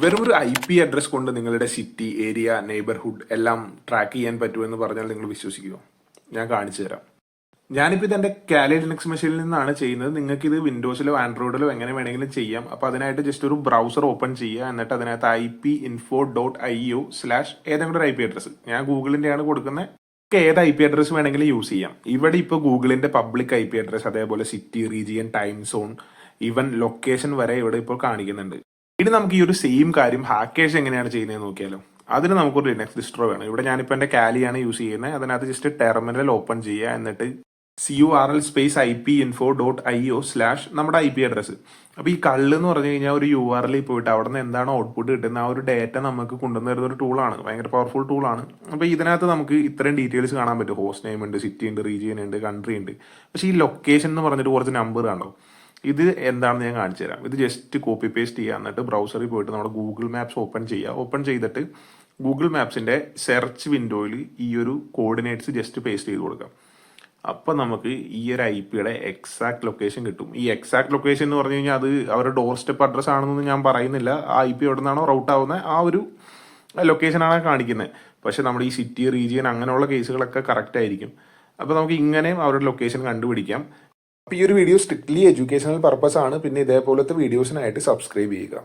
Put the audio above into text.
വെറും ഒരു I P address കൊണ്ട് നിങ്ങളുടെ സിറ്റി ഏരിയ നെയ്ബർഹുഡ് എല്ലാം ട്രാക്ക് ചെയ്യാൻ പറ്റുമെന്ന് പറഞ്ഞാൽ നിങ്ങൾ വിശ്വസിക്കുമോ ഞാൻ കാണിച്ചു തരാം. ഞാനിപ്പോൾ ഇത് എന്റെ കാലി ലിനക്സ് മെഷീനിൽ നിന്നാണ് ചെയ്യുന്നത്. നിങ്ങൾക്ക് ഇത് വിൻഡോസിലോ ആൻഡ്രോയിഡിലോ എങ്ങനെ വേണമെങ്കിലും ചെയ്യാം. അപ്പോൾ അതിനായിട്ട് ജസ്റ്റ് ഒരു ബ്രൗസർ ഓപ്പൺ ചെയ്യുക. എന്നിട്ട് അതിനകത്ത് I P info dot I U slash ഏതെങ്കിലും ഒരു ഐ പി അഡ്രസ്സ് ഞാൻ ഗൂഗിളിന്റെയാണ് കൊടുക്കുന്നത്. നമുക്ക് ഏത് ഐ പി അഡ്രസ്സ് വേണമെങ്കിലും യൂസ് ചെയ്യാം. ഇവിടെ ഇപ്പോൾ ഗൂഗിളിന്റെ പബ്ലിക് ഐ പി അഡ്രസ്സ് അതേപോലെ city region time zone even location വരെ ഇവിടെ ഇപ്പോൾ കാണിക്കുന്നുണ്ട്. ഇനി നമുക്ക് ഈ ഒരു സെയിം കാര്യം ഹാക്കേഴ്സ് എങ്ങനെയാണ് ചെയ്യുന്നത് നോക്കിയാലോ. അതിന് നമുക്കൊരു ലിനക്സ് ഡിസ്ട്രോ വേണം. ഇവിടെ ഞാനിപ്പോൾ എന്റെ കാലിയാണ് യൂസ് ചെയ്യുന്നത് അതിനകത്ത് ജസ്റ്റ് ടെർമിനൽ ഓപ്പൺ ചെയ്യുക. എന്നിട്ട് C U R L space I P info dot I O slash നമ്മുടെ ഐ പി അഡ്രസ്സ് അപ്പോൾ ഈ കള്ള് എന്ന് പറഞ്ഞു കഴിഞ്ഞാൽ ഒരു യു ആർ എല്ലിൽ പോയിട്ട് അവിടെ നിന്ന് എന്താണ് ഔട്ട്പുട്ട് കിട്ടുന്ന ആ ഒരു ഡേറ്റ നമുക്ക് കൊണ്ടുവന്ന് ഒരു ടൂളാണ് ഭയങ്കര പവർഫുൾ ടൂളാണ് അപ്പോൾ ഇതിനകത്ത് നമുക്ക് ഇത്രയും ഡീറ്റെയിൽസ് കാണാൻ പറ്റും. ഹോസ്റ്റ് നെയിം ഉണ്ട് സിറ്റി ഉണ്ട് റീജിയൻ ഉണ്ട് കൺട്രി ഉണ്ട്. പക്ഷേ ഈ ലൊക്കേഷൻ എന്ന് പറഞ്ഞിട്ട് കുറച്ച് നമ്പർ കണ്ടോ? ഇത് എന്താണെന്ന് ഞാൻ കാണിച്ചു തരാം. ഇത് ജസ്റ്റ് കോപ്പി പേസ്റ്റ് ചെയ്യുക. എന്നിട്ട് ബ്രൗസറിൽ പോയിട്ട് നമ്മുടെ ഗൂഗിൾ മാപ്സ് ഓപ്പൺ ചെയ്യുക. ഓപ്പൺ ചെയ്തിട്ട് ഗൂഗിൾ മാപ്സിന്റെ സെർച്ച് വിൻഡോയിൽ ഈ ഒരു കോർഡിനേറ്റ്സ് ജസ്റ്റ് പേസ്റ്റ് ചെയ്ത് കൊടുക്കാം അപ്പം നമുക്ക് ഈ ഒരു ഐ പിയുടെ എക്സാക്ട് ലൊക്കേഷൻ കിട്ടും. ഈ എക്സാക്ട് ലൊക്കേഷൻ എന്ന് പറഞ്ഞു കഴിഞ്ഞാൽ അത് അവരുടെ ഡോർ സ്റ്റെപ്പ് അഡ്രസ് ആണെന്നൊന്നും ഞാൻ പറയുന്നില്ല. ആ ഐ പി എവിടെ നിന്നാണോ റൗട്ട് ആവുന്നത് ആ ഒരു ലൊക്കേഷനാണ് കാണിക്കുന്നത് പക്ഷേ നമ്മുടെ ഈ സിറ്റി റീജിയൻ അങ്ങനെയുള്ള കേസുകളൊക്കെ കറക്റ്റ് ആയിരിക്കും. അപ്പോൾ നമുക്ക് ഇങ്ങനെയും അവരുടെ ലൊക്കേഷൻ കണ്ടുപിടിക്കാം. അപ്പോൾ ഈ ഒരു വീഡിയോ സ്ട്രിക്ട്ലി എഡ്യൂക്കേഷണൽ പർപ്പസ് ആണ്. പിന്നെ ഇതേപോലത്തെ വീഡിയോസിനായിട്ട് സബ്സ്ക്രൈബ് ചെയ്യുക.